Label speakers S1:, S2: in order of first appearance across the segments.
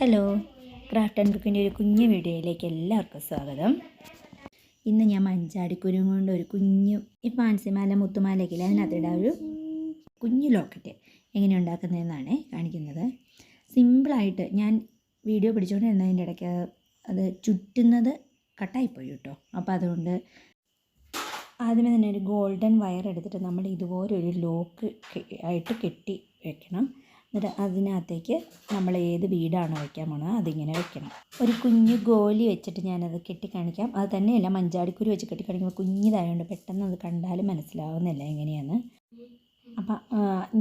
S1: Hello craft and ബുക്കിന്റെ ഒരു കുഞ്ഞു വീഡിയോയിലേക്ക് എല്ലാവർക്കും സ്വാഗതം. ഇന്ന് ഞാൻ മഞ്ചാടിക്കുരും കൊണ്ട് ഒരു കുഞ്ഞു ഈ ഫാൻസിമാല മുത്തുമാലയ്ക്ക് ഇല്ലേ? അതിനകത്തിടാൻ ഒരു കുഞ്ഞു ലോക്കറ്റ് എങ്ങനെ ഉണ്ടാക്കുന്നതെന്നാണ് കാണിക്കുന്നത്. സിമ്പിളായിട്ട് ഞാൻ വീഡിയോ പിടിച്ചുകൊണ്ടിരുന്നതിന്റെ ഇടയ്ക്ക് അത് ചുറ്റുന്നത് കട്ടായിപ്പോയി കേട്ടോ. അപ്പോൾ അതുകൊണ്ട് ആദ്യമേ തന്നെ ഒരു ഗോൾഡൻ വയർ എടുത്തിട്ട് നമ്മൾ ഇതുപോലെ ഒരു ലോക്ക് ആയിട്ട് കെട്ടി വെക്കണം. എന്നിട്ട് അതിനകത്തേക്ക് നമ്മൾ ഏത് വീടാണോ വയ്ക്കാൻ പോണത് അതിങ്ങനെ വെക്കണം. ഒരു കുഞ്ഞു ഗോലി വെച്ചിട്ട് ഞാനത് കെട്ടിക്കാണിക്കാം. അത് തന്നെയല്ല മഞ്ചാടിക്കുരു വെച്ച് കെട്ടിക്കാണിക്കുമ്പോൾ കുഞ്ഞിതായതുകൊണ്ട് പെട്ടെന്ന് അത് കണ്ടാലും മനസ്സിലാവുന്നില്ല എങ്ങനെയാണ്. അപ്പം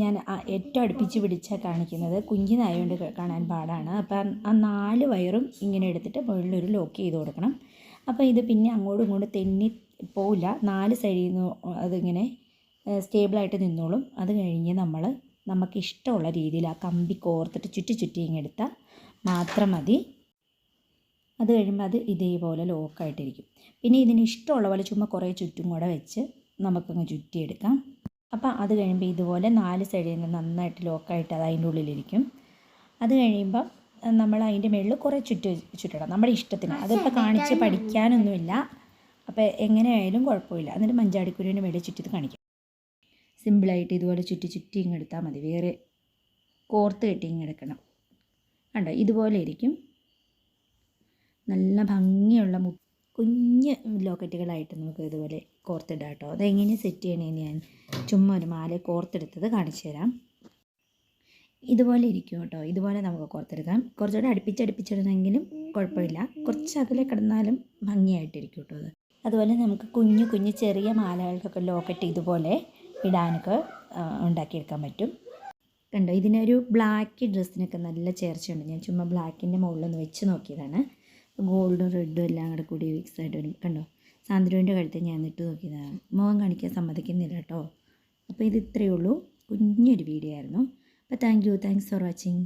S1: ഞാൻ ഏറ്റവും അടുപ്പിച്ച് പിടിച്ചാൽ കാണിക്കുന്നത് കുഞ്ഞിനായതുകൊണ്ട് കാണാൻ പാടാണ്. അപ്പം ആ നാല് വയറും ഇങ്ങനെ എടുത്തിട്ട് മുകളിലൊരു ലോക്ക് ചെയ്ത് കൊടുക്കണം. അപ്പോൾ ഇത് പിന്നെ അങ്ങോട്ടും ഇങ്ങോട്ടും തെന്നി പോവില്ല. നാല് സൈഡിൽ നിന്ന് അതിങ്ങനെ സ്റ്റേബിളായിട്ട് നിന്നോളും. അത് കഴിഞ്ഞ് നമ്മൾ നമുക്ക് ഇഷ്ടമുള്ള രീതിയിൽ ആ കമ്പി കോർത്തിട്ട് ചുറ്റി ചുറ്റി ഇങ്ങെടുത്താൽ മാത്രം മതി. അത് കഴിയുമ്പോൾ അത് ഇതേപോലെ ലോക്കായിട്ടിരിക്കും പിന്നെ ഇതിന് ഇഷ്ടമുള്ള പോലെ ചുമ്മാ കുറേ ചുറ്റും കൂടെ വെച്ച് നമുക്കങ്ങ് ചുറ്റിയെടുക്കാം. അപ്പോൾ അത് കഴിയുമ്പോൾ ഇതുപോലെ നാല് സൈഡിൽ നിന്ന് നന്നായിട്ട് ലോക്കായിട്ട് അത് അതിന്റെ ഉള്ളിലിരിക്കും. അത് കഴിയുമ്പോൾ നമ്മൾ അതിന്റെ മുകളിൽ കുറേ ചുറ്റ് ചുറ്റിടണം. നമ്മുടെ ഇഷ്ടത്തിന്. അതിപ്പോൾ കാണിച്ച് പഠിക്കാനൊന്നുമില്ല. അപ്പോൾ എങ്ങനെയായാലും കുഴപ്പമില്ല. എന്നിട്ട് മഞ്ചാടിക്കുരുവിന്റെ മേളിൽ ചുറ്റിത് കാണിക്കാം. സിമ്പിളായിട്ട് ഇതുപോലെ ചുറ്റി ചുറ്റി ഇങ്ങെടുത്താൽ മതി. വേറെ കോർത്ത് കെട്ടി ഇങ്ങെടുക്കണം കണ്ടോ? ഇതുപോലെ ഇരിക്കും. നല്ല ഭംഗിയുള്ള മു കുഞ്ഞ് ലോക്കറ്റുകളായിട്ട് നമുക്ക് ഇതുപോലെ കോർത്തിടാം കേട്ടോ. അതെങ്ങനെ സെറ്റ് ചെയ്യണമെന്ന് ഞാൻ ചുമ്മാ ഒരു മാല കോർത്തെടുത്തത് കാണിച്ചു തരാം. ഇതുപോലെ ഇരിക്കും കേട്ടോ. ഇതുപോലെ നമുക്ക് കോർത്തെടുക്കാം. കുറച്ചുകൂടെ അടുപ്പിച്ചടുപ്പിച്ചിടുന്നെങ്കിലും കുഴപ്പമില്ല. കുറച്ച് അകലെ കിടന്നാലും ഭംഗിയായിട്ടിരിക്കും കേട്ടോ അത്. അതുപോലെ നമുക്ക് കുഞ്ഞു കുഞ്ഞു ചെറിയ മാലകൾക്കൊക്കെ ലോക്കറ്റ് ഇതുപോലെ ഇടാനൊക്കെ ഉണ്ടാക്കിയെടുക്കാൻ പറ്റും. കണ്ടോ ഇതിനൊരു ബ്ലാക്ക് ഡ്രസ്സിനൊക്കെ നല്ല ചേർച്ചയുണ്ട്. ഞാൻ ചുമ്മാ ബ്ലാക്കിന്റെ മുകളിലൊന്ന് വെച്ച് നോക്കിയതാണ്. ഗോൾഡും റെഡും എല്ലാം കൂടെ കൂടി മിക്സ് ആയിട്ട് വരും കണ്ടോ സാന്ദ്രുവിന്റെ കഴുത്തിൽ ഞാൻ ഇട്ട് നോക്കിയതാണ്. മുഖം കാണിക്കാൻ സമ്മതിക്കുന്നില്ല കേട്ടോ. അപ്പോൾ ഇത് ഇത്രയേ ഉള്ളൂ. കുഞ്ഞൊരു വീഡിയോ ആയിരുന്നു. അപ്പോൾ thank you thanks for watching